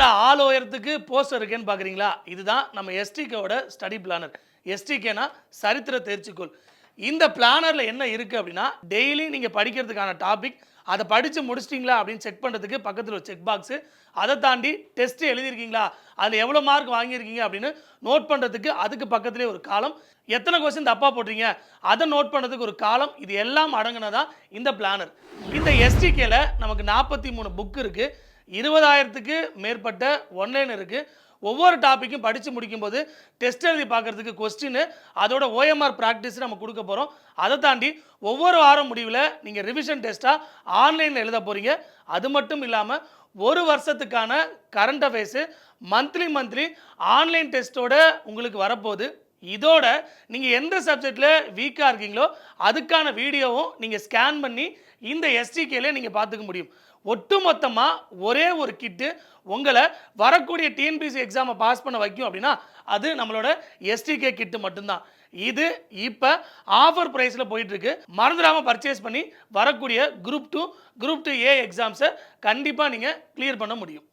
கால் உயரத்துக்கு போஸ்டர் இருக்கேன்னு பார்க்குறீங்களா இதுதான் நம்ம எஸ்டிகேவோட ஸ்டடி பிளானர் எஸ்டிகேனா சரித்திர தேர்ச்சிக்கோள். இந்த பிளானரில் என்ன இருக்குது அப்படின்னா டெய்லி நீங்கள் படிக்கிறதுக்கான டாபிக் அதை படித்து முடிச்சிட்டிங்களா அப்படின்னு செக் பண்ணுறதுக்கு பக்கத்தில் ஒரு செக் பாக்ஸு அதை தாண்டி டெஸ்ட்டு எழுதியிருக்கீங்களா? அதில் எவ்வளோ மார்க் வாங்கியிருக்கீங்க அப்படின்னு நோட் பண்ணுறதுக்கு அதுக்கு பக்கத்துலேயே ஒரு காலம் எத்தனை கொஸ்டின் தப்பாக போடுறீங்க அதை நோட் பண்ணுறதுக்கு ஒரு காலம் இது எல்லாம் அடங்கினதான் இந்த பிளானர் இந்த எஸ்டிகேல நமக்கு நாற்பத்தி மூணு புக் இருக்குது இருபதாயிரத்துக்கு மேற்பட்ட ஒன்லைன் இருக்குது ஒவ்வொரு டாப்பிக்கும் படித்து முடிக்கும்போது டெஸ்ட் எழுதி பார்க்குறதுக்கு கொஸ்டின் அதோட ஓஎம்ஆர் ப்ராக்டிஸ் நம்ம கொடுக்க போகிறோம் அதை தாண்டி ஒவ்வொரு வாரம் முடிவில் நீங்கள் ரிவிஷன் டெஸ்ட்டாக ஆன்லைனில் எழுத போகிறீங்க அது மட்டும் இல்லாமல் ஒரு வருஷத்துக்கான current affairs monthly monthly online டெஸ்ட்டோட உங்களுக்கு வரப்போகுது. இதோட நீங்கள் எந்த சப்ஜெக்டில் வீக்காக இருக்கீங்களோ அதுக்கான வீடியோவும் நீங்கள் ஸ்கேன் பண்ணி இந்த எஸ்டிகேல நீங்கள் பார்த்துக்க முடியும். ஒட்டுமொத்தமாக ஒரே ஒரு கிட்டு உங்களை வரக்கூடிய டிஎன்பிசி எக்ஸாமை பாஸ் பண்ண வைக்கும் அப்படின்னா அது நம்மளோட எஸ்டிகே கிட்டு மட்டும்தான். இது இப்போ ஆஃபர் ப்ரைஸில் போயிட்டுருக்கு. மறந்துடாமல் பர்ச்சேஸ் பண்ணி வரக்கூடிய group two group two A எக்ஸாம்ஸை கண்டிப்பாக நீங்கள் கிளியர் பண்ண முடியும்.